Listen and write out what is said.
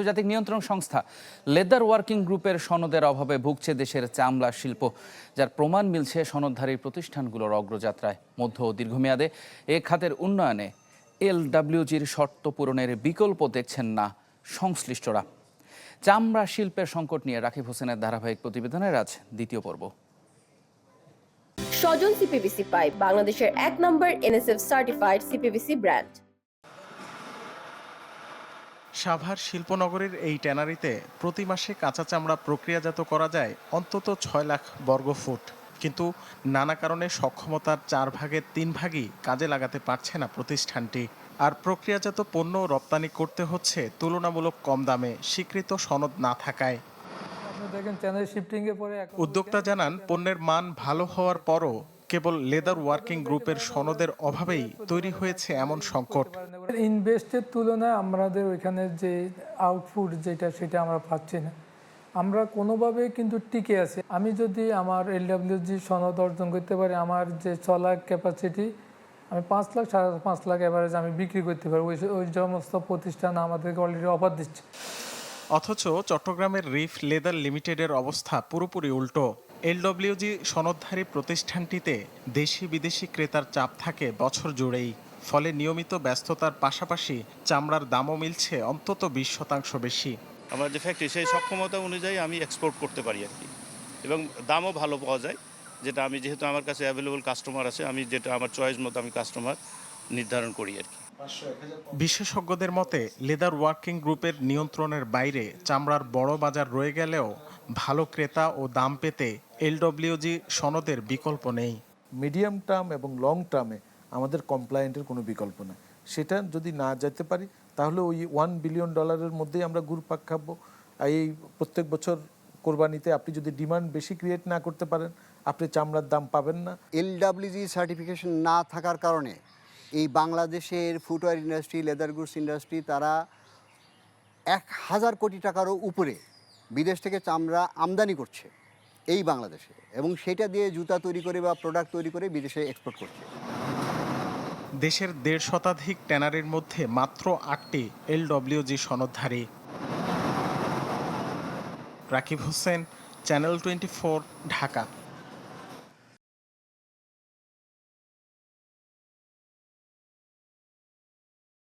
আন্তর্জাতিক নিয়ন্ত্রণ সংস্থা লেদার ওয়ার্কিং গ্রুপের সনদের অভাবে ভুগছে দেশের চামড়া শিল্প, যার প্রমাণ মিলছে সনদধারী প্রতিষ্ঠানগুলোর অগ্রযাত্রায়। মধ্য ও দীর্ঘমেয়াদে এ খাতের উন্নয়নে এলডাব্লিউজির শর্ত পূরণের বিকল্প দেখছেন না সংশ্লিষ্টরা। চামড়া শিল্পের সংকট নিয়ে রাকিব হোসেনের ধারাবাহিক প্রতিবেদনের আজ দ্বিতীয় পর্ব। স্বজন সিপিবিসি পাইপ বাংলাদেশের এক নম্বর NSF certified CPBC brand. Savar শিল্পনগরীর এই ট্যানারিতে প্রতি মাসে কাঁচা চামড়া প্রক্রিয়াজাত করা যায় অন্তত ছয় লাখ বর্গফুট কিন্তু নানা কারণে সক্ষমতার চার ভাগের তিন ভাগই কাজে লাগাতে পারছে না প্রতিষ্ঠানটি। আর প্রক্রিয়াজাত পণ্য রপ্তানি করতে হচ্ছে তুলনামূলক কম দামে স্বীকৃত সনদ না থাকায়। উদ্যোক্তা জানান পণ্যের মান ভালো হওয়ার পরও কেবল লেদার ওয়ার্কিং গ্রুপের সনদের অভাবেই তৈরি হয়েছে এমন সংকট। ইনভেস্টের তুলনায় আমাদের ওইখানে যে আউটপুট যেটা সেটা আমরা পাচ্ছি না। আমরা কোনোভাবে কিন্তু টিকে আছি। আমি যদি আমার এলডাব্লিউজি সনদ অর্জন করতে পারি আমার যে চলা ক্যাপাসিটি আমি পাঁচ লাখ সাড়ে পাঁচ লাখ এভারেজ আমি বিক্রি করতে পারি ওই ওই সমস্ত প্রতিষ্ঠান আমাদেরকে অলরেডি অফার দিচ্ছে। অথচ চট্টগ্রামের রিফ লেদার লিমিটেডের অবস্থা পুরোপুরি উল্টো। এলডব্লিউজি সনদধারী প্রতিষ্ঠানটিতে দেশি বিদেশি ক্রেতার চাপ থাকে বছর জুড়েই। ফলে নিয়মিত ব্যস্ততার পাশাপাশি চামড়ার দামও মিলছে অন্তত বিশ শতাংশ বেশি। আমার যে ফ্যাক্টরি সেই সক্ষমতা অনুযায়ী আমি এক্সপোর্ট করতে পারি আর কি। এবং দামও ভালো পাওয়া যায় যেটা আমি যেহেতু আমার কাছে অ্যাভেলেবল কাস্টমার আছে আমি যেটা আমার চয়েস মতো আমি কাস্টমার নির্ধারণ করি আর কি। বিশেষজ্ঞদের মতে লেদার ওয়ার্কিং গ্রুপের নিয়ন্ত্রণের বাইরে চামড়ার বড় বাজার রয়ে গেলেও ভালো ক্রেতা ও দাম পেতে এলডব্লিউজি সনদের বিকল্প নেই। মিডিয়াম টার্ম এবং লং টার্মে আমাদের কমপ্লায়েন্টের কোনো বিকল্প নেই। সেটা যদি না যেতে পারি তাহলে ওই ওয়ান বিলিয়ন ডলারের মধ্যেই আমরা ঘুরপাক খাব। আর এই প্রত্যেক বছর কোরবানিতে আপনি যদি ডিমান্ড বেশি ক্রিয়েট না করতে পারেন আপনি চামড়ার দাম পাবেন না। এলডাব্লিউজি সার্টিফিকেশন না থাকার কারণে এই বাংলাদেশের footwear industry leather goods industry তারা এক হাজার কোটি টাকারও উপরে বিদেশ থেকে চামড়া আমদানি করছে এই বাংলাদেশে এবং সেটা দিয়ে জুতা তৈরি করে বা প্রোডাক্ট তৈরি করে বিদেশে এক্সপোর্ট করছে। দেশের দেড় শতাধিক ট্যানারির মধ্যে মাত্র আটটি LWG সনদধারী। Rakib Hossain, channel twenty Dhaka.